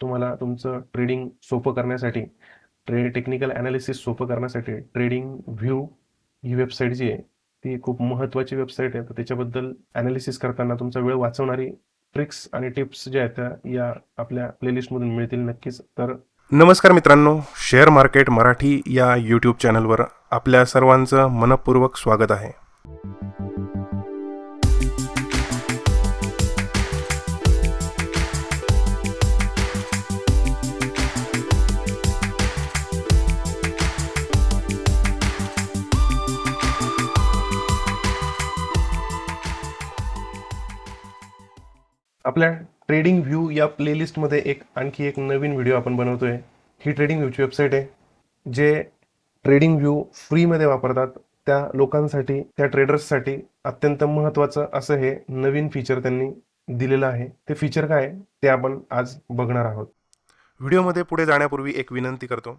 तुम्हाला तुमचं ट्रेडिंग सोपं करण्यासाठी ट्रे टेक्निकल ॲनालिसिस सोपं करण्यासाठी ट्रेडिंग व्ह्यू ही वेबसाईट जी आहे ती खूप महत्त्वाची वेबसाईट आहे. तर त्याच्याबद्दल ॲनालिसिस करताना तुमचा वेळ वाचवणारी ट्रिक्स आणि टिप्स ज्या आहेत त्या या आपल्या प्लेलिस्टमधून मिळतील नक्कीच. तर नमस्कार मित्रांनो शेअर मार्केट मराठी या यूट्यूब चॅनलवर आपल्या सर्वांचं मनपूर्वक स्वागत आहे. आपल्या ट्रेडिंग व्ह्यू या प्लेलिस्टमध्ये एक आणखी एक नवीन व्हिडिओ आपण बनवतोय. ही ट्रेडिंग व्ह्यूची वेबसाईट आहे जे ट्रेडिंग व्ह्यू फ्रीमध्ये वापरतात. त्या लोकांसाठी त्या ट्रेडर्ससाठी अत्यंत महत्त्वाचं असं हे नवीन फीचर त्यांनी दिलेलं आहे. ते फीचर काय ते आपण आज बघणार आहोत. व्हिडिओमध्ये पुढे जाण्यापूर्वी एक विनंती करतो.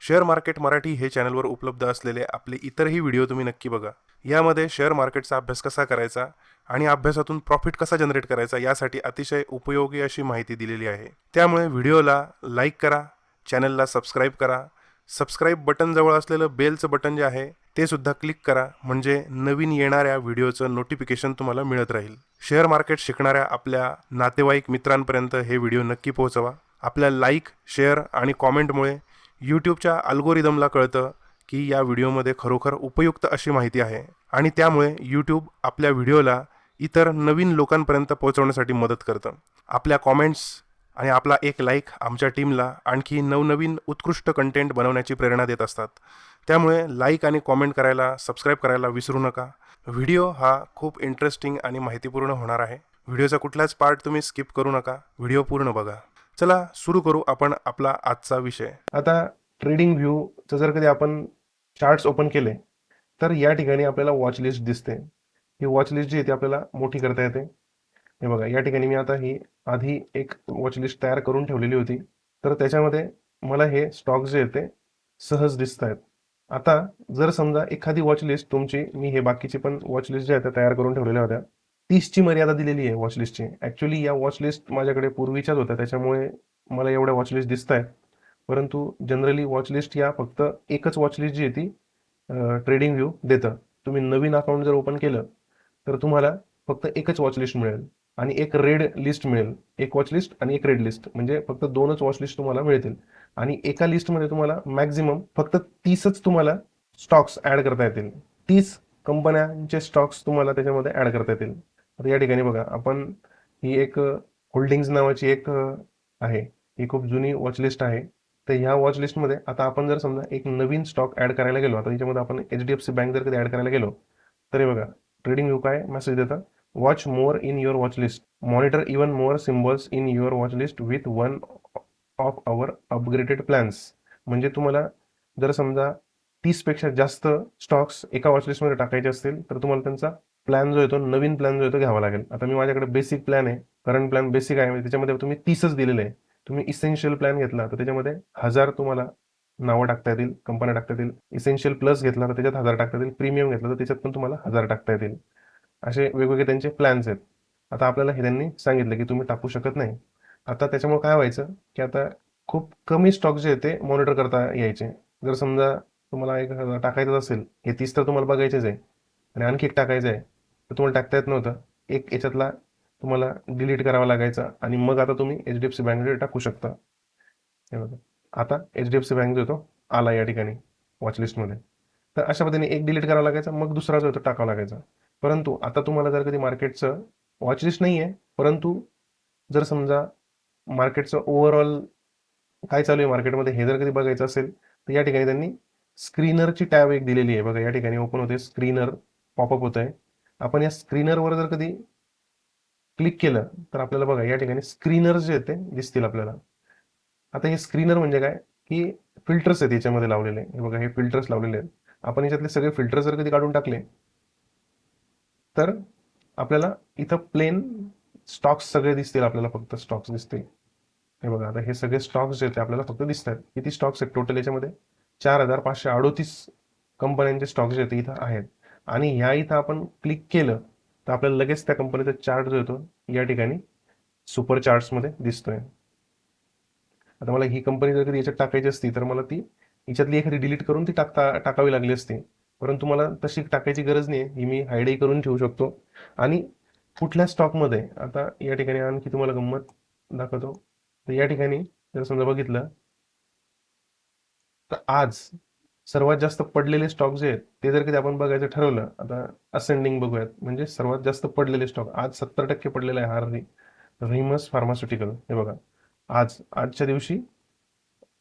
शेअर मार्केट मराठी हे चॅनलवर उपलब्ध असलेले आपले इतरही व्हिडिओ तुम्ही नक्की बघा. यामध्ये शेअर मार्केटचा अभ्यास कसा करायचा? आणि अभ्यासातून प्रॉफिट कसा जनरेट करायचा यासाठी अतिशय उपयोगी अशी माहिती दिलेली आहे. त्यामुळे व्हिडिओला लाईक करा चॅनलला सबस्क्राईब करा. सबस्क्राईब बटनजवळ असलेलं बेलचं बटन जे आहे ते सुद्धा क्लिक करा. म्हणजे नवीन येणाऱ्या व्हिडिओचं नोटिफिकेशन तुम्हाला मिळत राहील. शेअर मार्केट शिकणाऱ्या आपल्या नातेवाईक मित्रांपर्यंत हे व्हिडिओ नक्की पोहोचवा. आपल्या लाईक शेअर आणि कॉमेंटमुळे यूट्यूबच्या अल्गोरिदमला कळतं की या व्हिडिओमध्ये खरोखर उपयुक्त अशी माहिती आहे. आणि त्यामुळे यूट्यूब आपल्या व्हिडिओला इतर नवीन लोकांपर्यंत पोहोचवण्यासाठी मदत करतं. आपल्या कॉमेंट्स आणि आपला एक लाईक आमच्या टीमला आणखी नवनवीन उत्कृष्ट कंटेंट बनवण्याची प्रेरणा देत असतात. त्यामुळे लाईक आणि कॉमेंट करायला सबस्क्राईब करायला विसरू नका. व्हिडिओ हा खूप इंटरेस्टिंग आणि माहितीपूर्ण होणार आहे. व्हिडिओचा कुठलाच पार्ट तुम्ही स्किप करू नका. व्हिडिओ पूर्ण बघा. चला सुरू करू आपण आपला आजचा विषय. आता ट्रेडिंग व्ह्यूचं जर कधी आपण चार्ट्स ओपन केले तर या ठिकाणी आपल्याला वॉच लिस्ट दिसते. ही वॉच लिस्ट जी आहे ती आपल्याला मोठी करता येते. हे बघा या ठिकाणी मी आता ही आधी एक वॉच लिस्ट तयार करून ठेवलेली होती. तर त्याच्यामध्ये मला हे स्टॉक जे आहेत ते सहज दिसत आहेत. आता जर समजा एखादी वॉच लिस्ट तुमची मी हे बाकीची पण वॉच लिस्ट ज्या आहेत त्या तयार करून ठेवलेल्या होत्या तीसची मर्यादा दिलेली आहे वॉच लिस्टची ॲक्च्युली या वॉच लिस्ट माझ्याकडे पूर्वीच्याच होत्या त्याच्यामुळे मला एवढ्या वॉच लिस्ट दिसत आहेत. परंतु जनरली वॉच लिस्ट या फक्त एकच वॉच लिस्ट जी आहे ती ट्रेडिंग व्ह्यू देतं. तुम्ही नवीन अकाउंट जर ओपन केलं तर तुम्हाला फक्त एकच वॉच लिस्ट मिळेल आणि एक रेड लिस्ट मिळेल. एक वॉच लिस्ट आणि एक रेड लिस्ट म्हणजे फक्त दोनच वॉच लिस्ट तुम्हाला मिळतील. आणि एका लिस्टमध्ये तुम्हाला मॅक्झिमम फक्त तीसच तुम्हाला स्टॉक्स ऍड करता येतील. तीस कंपन्यांचे स्टॉक्स तुम्हाला त्याच्यामध्ये ऍड करता येतील. तर या ठिकाणी बघा आपण ही एक होल्डिंग्स नावाची एक आहे. ही खूप जुनी वॉचलिस्ट आहे. तर ह्या वॉच लिस्टमध्ये आता आपण जर समजा एक नवीन स्टॉक ऍड करायला गेलो आता त्याच्यामध्ये आपण H D F C bank जर कधी ऍड करायला गेलो तरी बघा ट्रेडिंग व्यू काय मेसेज देतं watch more in your watch list monitor even more symbols in your watch list with one of our upgraded plans म्हणजे तुम्हाला जर समजा तीसपेक्षा जास्त स्टॉक्स एका वॉचलिस्टमध्ये टाकायचे असतील तर तुम्हाला त्यांचा प्लॅन जो येतो नवीन प्लॅन जो येतो घ्यावा लागेल. आता मी माझ्याकडे बेसिक प्लॅन आहे. करंट प्लॅन बेसिक आहे. म्हणजे त्याच्यामध्ये तुम्ही तीसच दिलेले आहे. तुम्ही इसेन्शियल प्लॅन घेतला तर त्याच्यामध्ये हजार तुम्हाला नावं टाकता येतील कंपन्या टाकता येतील इसेन्शियल प्लस घेतला तर त्याच्यात हजार टाकता येतील प्रीमियम घेतला तर त्याच्यात पण तुम्हाला हजार टाकता येतील. असे वेगवेगळे त्यांचे प्लॅन्स आहेत. आता आपल्याला हे त्यांनी सांगितलं की तुम्ही टाकू शकत नाही. आता त्याच्यामुळे काय व्हायचं की आता खूप कमी स्टॉक जे आहे ते मॉनिटर करता यायचे. जर समजा तुम्हाला एक टाकायचं असेल हे तीस तर तुम्हाला बघायचेच आहे. आणि आणखी एक टाकायचं आहे तर तुम्हाला टाकता येत नव्हतं. एक याच्यातला तुम्हाला डिलीट करावा लागायचा आणि मग आता तुम्ही एच डी एफ सी बँकेकडे टाकू शकता. हे बघा. आता H D F C bank जो येतो आला या ठिकाणी वॉचलिस्टमध्ये तर अशा पद्धतीने एक डिलीट करावा लागायचा मग दुसरा जो येतो टाकावा लागायचा. परंतु आता तुम्हाला जर कधी मार्केटचं वॉचलिस्ट नाही आहे परंतु जर समजा मार्केटचं ओव्हरऑल काय चालू आहे मार्केटमध्ये हे जर कधी बघायचं असेल तर या ठिकाणी त्यांनी स्क्रीनरची टॅब एक दिलेली आहे. बघा या ठिकाणी ओपन होते स्क्रीनर पॉपअप होत आहे आपण या स्क्रीनरवर जर कधी क्लिक केलं तर आपल्याला बघा या ठिकाणी स्क्रीनर जे येते दिसतील आपल्याला. आता हे स्क्रीनर म्हणजे काय? की फिल्टर्स आहेत याच्यामध्ये लावलेले. हे बघा हे फिल्टर्स लावलेले आहेत. आपण याच्यातले सगळे फिल्टर्स जर कधी काढून टाकले तर आपल्याला इथं प्लेन स्टॉक्स सगळे दिसतील आपल्याला फक्त स्टॉक्स दिसतील. हे बघा आता हे सगळे स्टॉक्स जे आहेत ते आपल्याला फक्त दिसत आहेत. किती स्टॉक्स आहेत टोटल याच्यामध्ये? चार हजार पाचशे अडोतीस कंपन्यांचे स्टॉक्स जे आहेत इथं आहेत. आणि ह्या इथं आपण क्लिक केलं तर आपल्याला लगेच त्या कंपनीचा चार्ट जो येतो या ठिकाणी सुपर चार्ट्समध्ये दिसतोय. आता मला ही कंपनी जर कधी याच्यात टाकायची असती तर मला ती याच्यातली एखादी डिलीट करून ती टाकता टाकावी लागली असती. परंतु मला तशी टाकायची गरज नाही ही मी हायडही करून ठेवू शकतो. आणि कुठल्या स्टॉकमध्ये आता या ठिकाणी आणखी तुम्हाला गंमत दाखवतो. तर या ठिकाणी जर समजा बघितलं तर आज सर्वात जास्त पडलेले स्टॉक जे आहेत ते जर कधी आपण बघायचं ठरवलं आता असेंडिंग बघूयात. म्हणजे सर्वात जास्त पडलेले स्टॉक आज सत्तर टक्के पडलेला आहे हार रिमस फार्मास्युटिकल हे बघा. आज आजच्या दिवशी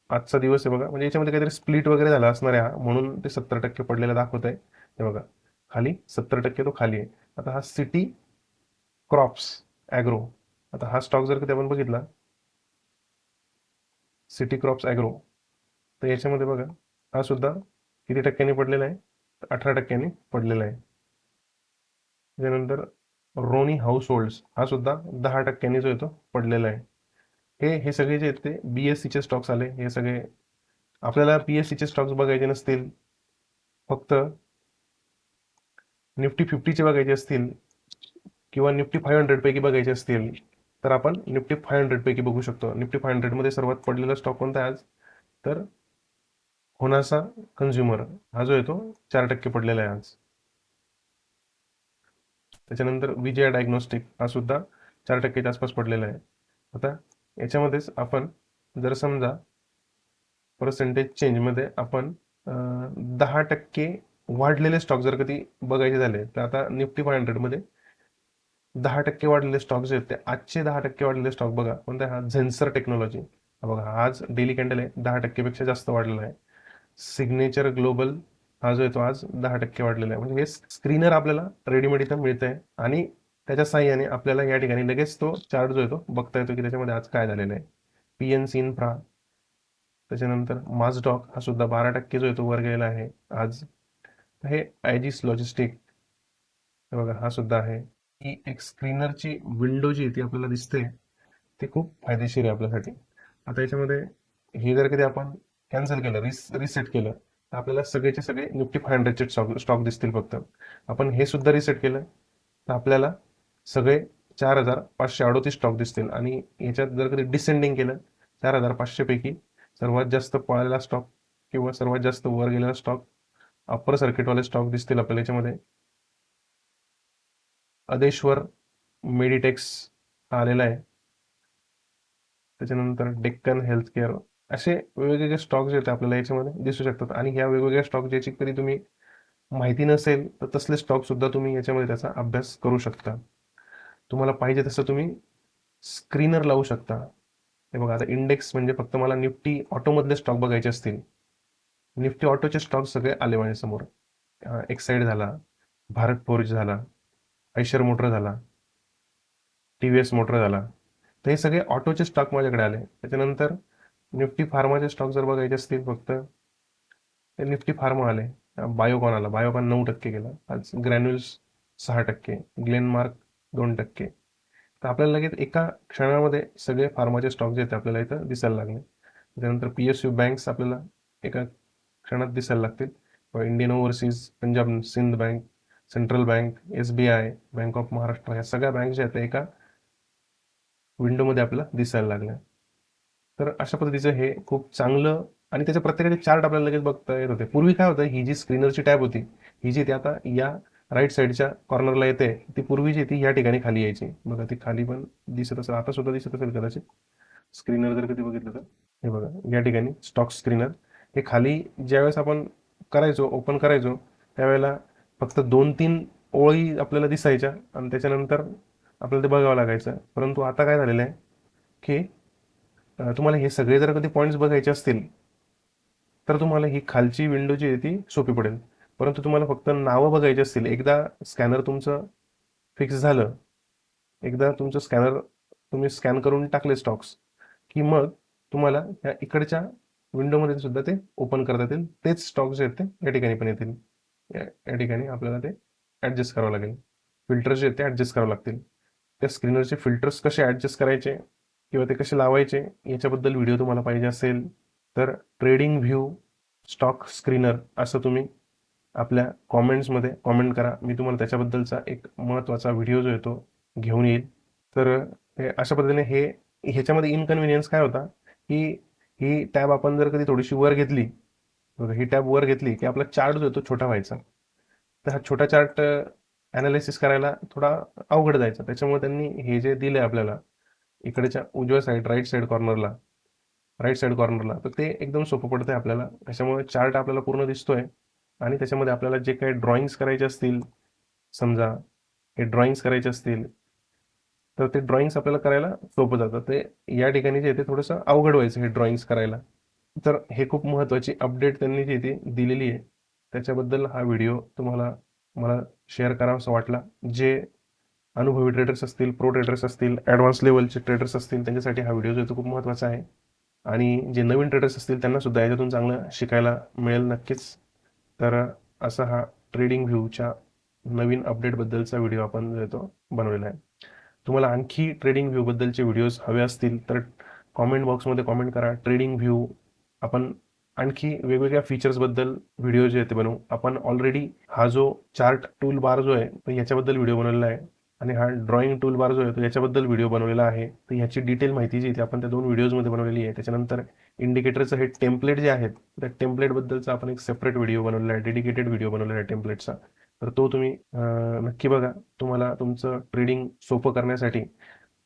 आजचा दिवस आहे बघा. म्हणजे याच्यामध्ये काहीतरी स्प्लिट वगैरे झाला असणार आहे हा. म्हणून ते सत्तर टक्के पडलेलं दाखवत आहे. हे बघा. खाली सत्तर टक्के तो खाली आहे. आता हा सिटी क्रॉप्स ॲग्रो आता हा स्टॉक जर कधी आपण बघितला सिटी क्रॉप्स ॲग्रो तर याच्यामध्ये बघा हा सुद्धा किती टक्क्यांनी पडलेला आहे? अठरा टक्क्यांनी पडलेला आहे. त्यानंतर रोनी हाऊस होल्ड्स हा सुद्धा दहा टक्क्यांनी जो येतो पडलेला आहे. हे हे सगळे जे आहेत ते बी एस सीचे स्टॉक्स आले. हे सगळे आपल्याला पी एस सीचे स्टॉक्स बघायचे नसतील. फक्त निफ्टी फिफ्टीचे बघायचे असतील किंवा निफ्टी फाईव्ह हंड्रेड पैकी बघायचे असतील तर आपण निफ्टी फाईव्ह हंड्रेड पैकी बघू शकतो. निफ्टी फाय हंड्रेडमध्ये सर्वात पडलेला स्टॉक कोणता आहे आज? तर होनासा कन्झ्युमर हा जो आहे तो चार टक्के पडलेला आहे आज. त्याच्यानंतर विजया डायग्नोस्टिक हा सुद्धा चार टक्क्याच्या आसपास पडलेला आहे. आता याच्यामध्येच आपण जर समजा पर्सेंटेज चेंजमध्ये आपण दहा टक्के वाढलेले स्टॉक जर कधी बघायचे झाले तर आता निफ्टी फाय हंड्रेडमध्ये दहा टक्के वाढलेले स्टॉक जे आहेत. ते आजचे दहा टक्के वाढलेले स्टॉक बघा कोणता हा? झेन्सर टेक्नॉलॉजी. बघा आज डेली कॅन्डल आहे दहा टक्केपेक्षा जास्त वाढलेला आहे. सिग्नेचर ग्लोबल हा जो आहे तो आज दहा टक्के वाढलेला आहे. म्हणजे हे स्क्रीनर आपल्याला रेडीमेड इथं मिळत आहे आणि त्याच्या साह्याने आपल्याला या ठिकाणी लगेच तो चार्ट जो येतो बघता येतो की त्याच्यामध्ये आज काय झालेलं आहे. पी एन सी इन्फ्रा त्याच्यानंतर माझडॉक हा सुद्धा बारा टक्के जो येतो वर गेलेला आहे. आज हे आयजीस लॉजिस्टिक हे बघा हा सुद्धा आहे. ही एक स्क्रीनरची विंडो जी आहे ती आपल्याला दिसते. ती खूप फायदेशीर आहे आपल्यासाठी. आता याच्यामध्ये हे जर कधी आपण कॅन्सल केलं रिस रिसेट केलं तर आपल्याला सगळेचे सगळे निफ्टी फाय हंड्रेडचे स्टॉक स्टॉक दिसतील फक्त. आपण हे सुद्धा रिसेट केलं तर आपल्याला सगळे चार हजार पाचशे अडोतीस स्टॉक दिसतील. आणि याच्यात जर कधी डिसेंडिंग केलं चार हजार पाचशेपैकी सर्वात जास्त पळालेला स्टॉक किंवा सर्वात जास्त वर गेलेला स्टॉक अप्पर सर्किटवाले स्टॉक दिसतील आपल्याला याच्यामध्ये. अदेश्वर मेडिटेक्स आलेला आहे. त्याच्यानंतर डेक्कन हेल्थ केअर असे वेगवेगळे स्टॉक जे आहेत आपल्याला याच्यामध्ये दिसू शकतात. आणि ह्या वेगवेगळ्या स्टॉक ज्याची कधी तुम्ही माहिती नसेल तर तसले स्टॉक सुद्धा तुम्ही याच्यामध्ये त्याचा अभ्यास करू शकता. तुम्हाला पाहिजे तसं तुम्ही स्क्रीनर लावू शकता. हे बघा आता इंडेक्स म्हणजे फक्त मला निफ्टी ऑटोमधले स्टॉक बघायचे असतील. निफ्टी ऑटोचे स्टॉक सगळे आले माझ्यासमोर एक्साईड झाला भारत फोर्ज झाला ऐशर मोटर झाला टी व्ही एस मोटर झाला. तर हे सगळे ऑटोचे स्टॉक माझ्याकडे आले. त्याच्यानंतर निफ्टी फार्माचे स्टॉक जर बघायचे असतील फक्त ते निफ्टी फार्मा आले. बायोकॉन आला. बायोकॉन नऊ टक्के गेला आज ग्रॅन्युल्स सहा टक्के. ग्लेनमार्क दोन टक्के. तर आपल्याला लगेच एका क्षणामध्ये सगळे फार्माचे स्टॉक जे आहेत आपल्याला इथं दिसायला लागले. त्यानंतर पी एस यू बँक्स आपल्याला एका क्षणात दिसायला लागतील. Indian overseas Punjab Sindh bank central bank S B I bank of Maharashtra ह्या सगळ्या बँक ज्या आहेत एका विंडोमध्ये आपल्याला दिसायला लागल्या. तर अशा पद्धतीचं हे खूप चांगलं आणि त्याच्या प्रत्येकाचे चार्ट आपल्याला लगेच बघता येत होते. पूर्वी काय होतं ही जी स्क्रीनरची टॅब होती ही जी ती आता या राईट साईडच्या कॉर्नरला येते ती पूर्वी जी ती या ठिकाणी खाली यायची. बघा ती खाली पण दिसत असेल आता सुद्धा दिसत असेल कदाचित. स्क्रीनर जर कधी बघितलं तर. हे बघा या ठिकाणी स्टॉक स्क्रीनर. हे खाली ज्यावेळेस आपण करायचो ओपन करायचो त्यावेळेला फक्त दोन तीन ओळी आपल्याला दिसायच्या आणि त्याच्यानंतर आपल्याला ते बघावं लागायचं. परंतु आता काय झालेलं आहे की तुम्हाला हे सगळे जर कधी पॉईंट्स बघायचे असतील तर तुम्हाला ही खालची विंडो जी आहे ती सोपी पडेल. परंतु तुम्हाला फक्त नावं बघायची असतील एकदा स्कॅनर तुमचं फिक्स झालं एकदा तुमचं स्कॅनर तुम्ही स्कॅन करून टाकले स्टॉक्स की मग तुम्हाला या इकडच्या विंडोमध्ये सुद्धा ते ओपन करता येतील तेच स्टॉक जे आहेत ते या ठिकाणी पण येतील. या ठिकाणी आपल्याला ते ॲडजस्ट करावं लागेल. फिल्टर्स जे आहेत ते ॲडजस्ट करावं लागतील. त्या स्क्रीनवरचे फिल्टर्स कसे ॲडजस्ट करायचे किंवा ते कसे लावायचे याच्याबद्दल व्हिडिओ तुम्हाला पाहिजे असेल तर ट्रेडिंग व्ह्यू स्टॉक स्क्रीनर असं तुम्ही आपल्या कॉमेंट्समध्ये कॉमेंट करा. मी तुम्हाला त्याच्याबद्दलचा एक महत्त्वाचा व्हिडिओ जो येतो घेऊन येईल. तर अशा पद्धतीने हे ह्याच्यामध्ये इनकन्व्हिनियन्स काय होता? की ही टॅब आपण जर कधी थोडीशी वर घेतली बघा ही टॅब वर घेतली की आपला चार्ट जो येतो छोटा व्हायचा. तर हा छोटा चार्ट ॲनालिसिस करायला थोडा अवघड जायचा. त्याच्यामुळे त्यांनी हे जे दिले आपल्याला इकडच्या उजव्या साईड राईट साईड कॉर्नरला राईट साईड कॉर्नरला तर ते एकदम सोपं पडतंय आपल्याला. त्याच्यामुळे चार्ट आपल्याला पूर्ण दिसतोय. आणि त्याच्यामध्ये आपल्याला जे काही ड्रॉइंग्स करायचे असतील समजा हे ड्रॉइंग्स करायचे असतील तर ते ड्रॉइंग्स आपल्याला करायला सोपं जातं. ते या ठिकाणी जे आहे ते थोडंसं अवघड व्हायचं हे ड्रॉइंग्स करायला. तर हे खूप महत्त्वाची अपडेट त्यांनी जी ती दिलेली आहे. त्याच्याबद्दल हा व्हिडिओ तुम्हाला मला शेअर करावासा वाटला. जे अनुभवी ट्रेडर्स असतील प्रो ट्रेडर्स असतील ॲडव्हान्स लेवलचे ट्रेडर्स असतील त्यांच्यासाठी हा व्हिडिओ जो आहे तो खूप महत्त्वाचा आहे. आणि जे नवीन ट्रेडर्स असतील त्यांना सुद्धा याच्यातून चांगलं शिकायला मिळेल नक्कीच. तर असा हा ट्रेडिंग व्ह्यूच्या नवीन अपडेटबद्दलचा व्हिडिओ आपण जो येतो तो बनवलेला आहे. तुम्हाला आणखी ट्रेडिंग व्ह्यूबद्दलचे व्हिडिओज हवे असतील तर कॉमेंट बॉक्समध्ये कॉमेंट करा. ट्रेडिंग व्ह्यू आपण आणखी वेगवेगळ्या फीचर्सबद्दल व्हिडिओ जे येते ते बनवू. आपण ऑलरेडी हा जो चार्ट टूल बार जो आहे तो याच्याबद्दल व्हिडिओ बनवलेला आहे. आणि हा ड्रॉइंग टूल बार जो आहे तो याच्याबद्दल व्हिडिओ बनवलेला आहे. तर याची डिटेल माहिती जी आहे ती आपण त्या दोन व्हिडिओजमध्ये बनवलेली आहे. त्याच्यानंतर इंडिकेटरचं हे टेम्पलेट जे आहेत त्या टेम्पलेटबद्दलचा आपण एक सेपरेट व्हिडिओ बनवलेला आहे डेडिकेटेड व्हिडिओ बनवलेला आहे टेम्पलेटचा तर तो तुम्ही नक्की बघा. तुम्हाला तुमचं ट्रेडिंग सोपं करण्यासाठी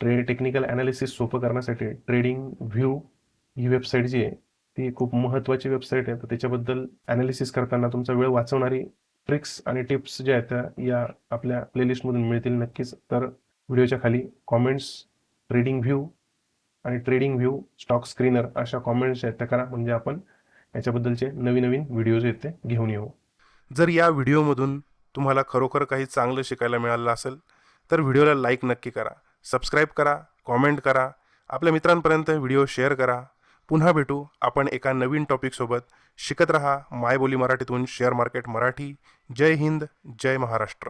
ट्रे टेक्निकल ॲनालिसिस सोपं करण्यासाठी ट्रेडिंग व्ह्यू ही वेबसाईट जी आहे ती खूप महत्त्वाची वेबसाईट आहे. तर त्याच्याबद्दल ॲनालिसिस करताना तुमचा वेळ वाचवणारी ट्रिक्स आणि टिप्स ज्या आहेत त्या या आपल्या प्लेलिस्टमधून मिळतील नक्कीच. तर व्हिडिओच्या खाली कॉमेंट्स ट्रेडिंग व्ह्यू आणि ट्रेडिंग व्ह्यू स्टॉक स्क्रीनर अशा कॉमेंट्स आहेत त्या करा. म्हणजे आपण याच्याबद्दलचे नवीन नवीन व्हिडिओज आहेत ते घेऊन येऊ. जर या व्हिडिओमधून तुम्हाला खरोखर काही चांगलं शिकायला मिळालं असेल तर व्हिडिओला लाईक नक्की करा. सबस्क्राईब करा कॉमेंट करा. आपल्या मित्रांपर्यंत व्हिडिओ शेअर करा. पुन्हा भेटू. आपण एका नवीन टॉपिकसोबत शिकत रहा. मायबोली मराठीतून शेअर मार्केट मराठी. जय हिंद जय महाराष्ट्र.